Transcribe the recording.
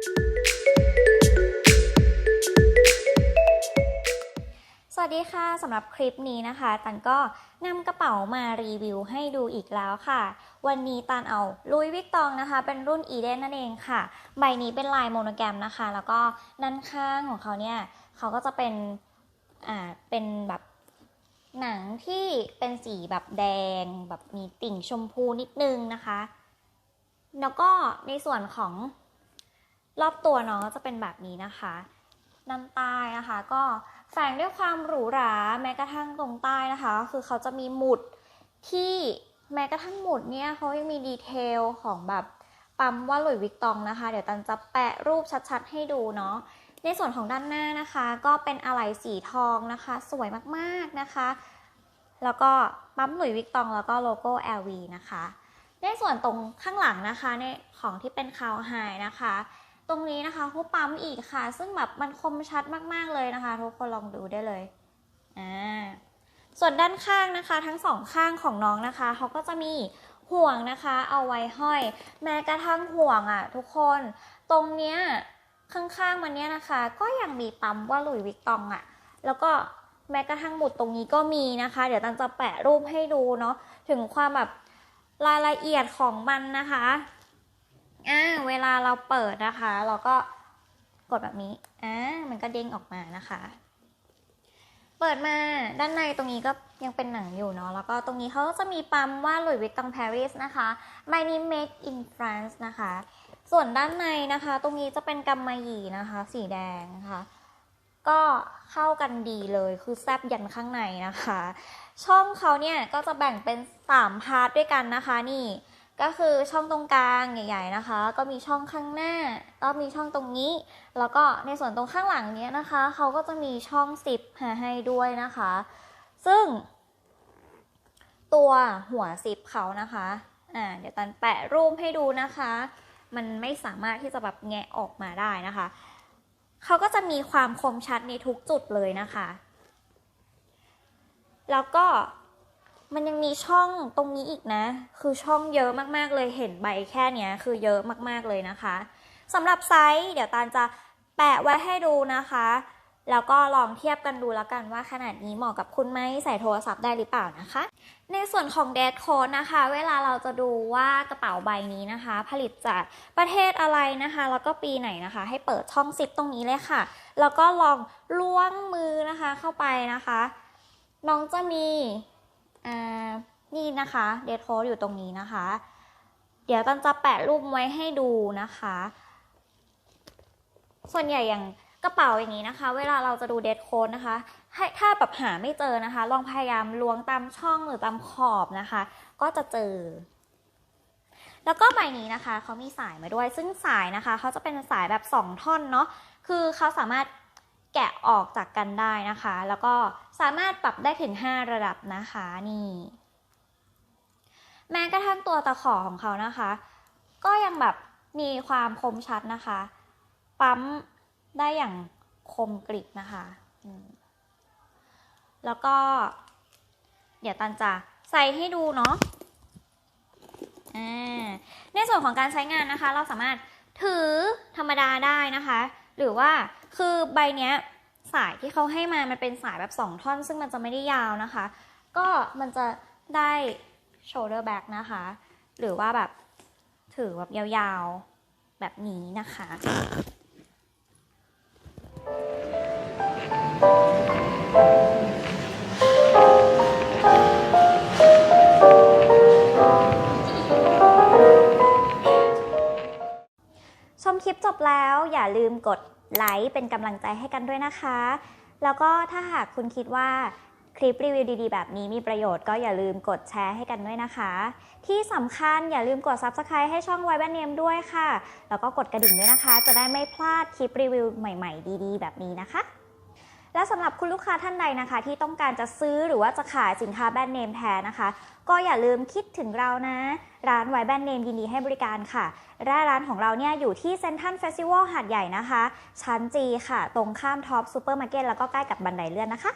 สวัสดีค่ะสำหรับคลิปนี้นะคะตันก็นำกระเป๋ามารีวิวให้ดูอีกแล้วค่ะ วันนี้ตันเอาลุยวิกตองนะคะ เป็นรุ่นอีเดนนั่นเองค่ะ ใบนี้เป็นลายโมโนแกรมนะคะ แล้วก็ด้านข้างของเขาเนี่ยเขาก็จะเป็นอ่าเป็นแบบหนังที่เป็นสีแบบแดง แบบมีติ่งชมพูนิดนึงนะคะ แล้วก็ในส่วนของ รอบตัวเนาะจะเป็นแบบนี้นะคะด้านใต้นะคะ ก็แฝงด้วยความหรูหราแม้กระทั่งตรงใต้นะคะก็คือเขาจะมีหมุดที่แม้กระทั่งหมุดเนี่ยเขายังมีดีเทลของแบบปั๊มว่าหลุยส์วิกตองนะคะ เดี๋ยวตันจะแปะรูปชัดๆ ให้ดูเนาะในส่วนของด้านหน้านะคะ ก็เป็นอะไหล่สีทองนะคะ สวยมากๆนะคะ แล้วก็ปั๊มหลุยส์วิกตองแล้วก็โลโก้ LV นะคะ ในส่วนตรงข้างหลังนะคะในของที่เป็นคาวไฮนะคะ ตรงนี้นะคะเขาปั๊มอีกค่ะ ซึ่งแบบมันคมชัดมากๆเลยนะคะ ทุกคนลองดูได้เลยอ่าส่วนด้านข้างนะคะ ทั้งสองข้างของน้องนะคะเขาก็จะมีห่วงนะคะ เอาไว้ห้อย แม้กระทั่งห่วงอะ ทุกคนตรงเนี้ยข้างๆมันเนี้ยนะคะ ก็ยังมีปั๊มว่าหลุยวิกตองอะ แล้วก็แม้กระทั่งหมุดตรงนี้ก็มีนะคะ เดี๋ยวตันจะแปะรูปให้ดูเนาะถึงความแบบรายละเอียดของมันนะคะ อ่าเวลาเราเปิดนะคะ เราก็กดแบบนี้อ่ามันก็เด้งออกมานะคะ เปิดมาด้านในตรงนี้ก็ยังเป็นหนังอยู่เนาะแล้วก็ตรงนี้เขาก็จะมีปั๊มว่าหลุยส์วิกตองปารีสนะคะ My name made in France นะคะ ส่วนด้านในนะคะ ตรงนี้จะเป็นกำมะหยี่นะคะ สีแดงนะคะ ก็เข้ากันดีเลยคือแซบยันข้างในนะคะ ช่องเขาเนี่ยก็จะแบ่งเป็น 3 พาร์ทด้วยกันนะคะนี่ ก็คือช่องตรงกลางใหญ่ ๆนะคะ ก็มีช่องข้างหน้า ก็มีช่องตรงนี้ แล้วก็ในส่วนตรงข้างหลังเนี้ยนะคะเขาก็จะมีช่องซิปให้ด้วยนะคะ ซึ่ง ตัวหัวซิปเขานะคะอ่าเดี๋ยวตันแปะรูปให้ดูนะคะ มันไม่สามารถที่จะแบบแงะออกมาได้นะคะเขาก็จะมีความคมชัดในทุกจุดเลยนะคะ แล้วก็ มันยังมีช่องตรงนี้อีกนะ คือช่องเยอะมากๆเลยเห็นใบแค่เนี้ยคือเยอะมากๆเลยนะคะสำหรับไซส์เดี๋ยวตาลจะแปะไว้ให้ดูนะคะ แล้วก็ลองเทียบกันดูแล้วกันว่าขนาดนี้เหมาะกับคุณไหมใส่โทรศัพท์ได้หรือเปล่านะคะ ในส่วนของเด c โคนะคะ เวลาเราจะดูว่ากระเป๋าใบนี้นะคะ ผลิตจากประเทศอะไรนะคะ แล้วก็ปีไหนนะคะ ให้เปิดช่องซิปตรงนี้เลยค่ะ แล้วก็ลองล้วงมือนะคะเข้าไปนะคะ น้องจะมี นี่นะคะเดทโค้ดอยู่ตรงนี้นะคะ เดี๋ยวตันจะแปะรูปไว้ให้ดูนะคะ ส่วนใหญ่อย่างกระเป๋าอย่างนี้นะคะ เวลาเราจะดูเดทโค้ดนะคะ ให้ถ้าแบบหาไม่เจอนะคะ ลองพยายามล้วงตามช่องหรือตามขอบนะคะ ก็จะเจอ แล้วก็ใบนี้นะคะเขามีสายมาด้วย ซึ่งสายนะคะเขาจะเป็นสายแบบ 2 ท่อนเนาะคือเขาสามารถ แกะออกจากกันได้นะคะ แล้วก็สามารถปรับได้ถึง 5 ระดับนะคะนี่แม้กระทั่งตัวตะขอของเขานะคะ ก็ยังแบบมีความคมชัดนะคะ ปั๊มได้อย่างคมกริบนะคะแล้วก็ เดี๋ยวตันจะใส่ให้ดูเนาะในส่วนของการใช้งานนะคะ เราสามารถ ถือธรรมดาได้นะคะ หรือว่าคือใบเนี้ยสายที่เขาให้มา มันเป็นสายแบบ 2 ท่อน ซึ่งมันจะไม่ได้ยาวนะคะ ก็มันจะได้ shoulder bag นะคะ หรือว่าแบบถือแบบยาวๆ แบบนี้นะคะ ชมคลิปจบแล้วอย่าลืมกดไลค์เป็นกำลังใจให้กันด้วยนะคะ แล้วก็ถ้าหากคุณคิดว่าคลิปรีวิวดีๆ แบบนี้มีประโยชน์ก็อย่าลืมกดแชร์ให้กันด้วยนะคะ ที่สำคัญอย่าลืมกด Subscribe ให้ช่องไวแบนเนมด้วยค่ะ แล้วก็กดกระดิ่งด้วยนะคะ จะได้ไม่พลาดคลิปรีวิวใหม่ ๆ ดีๆ แบบนี้นะคะ และสำหรับคุณลูกค้าท่านใดนะคะ ที่ต้องการจะซื้อหรือว่าจะขายสินค้าแบรนด์เนมแท้นะคะ ก็อย่าลืมคิดถึงเรานะ ร้านไวแบรนด์เนมยินดีให้บริการค่ะและร้านของเราเนี่ยอยู่ที่เซนทันเฟสติวัลหาดใหญ่นะคะ ชั้นจีค่ะ ตรงข้ามท็อปซูเปอร์มาร์เก็ตแล้วก็ใกล้กับบันไดเลื่อนนะคะ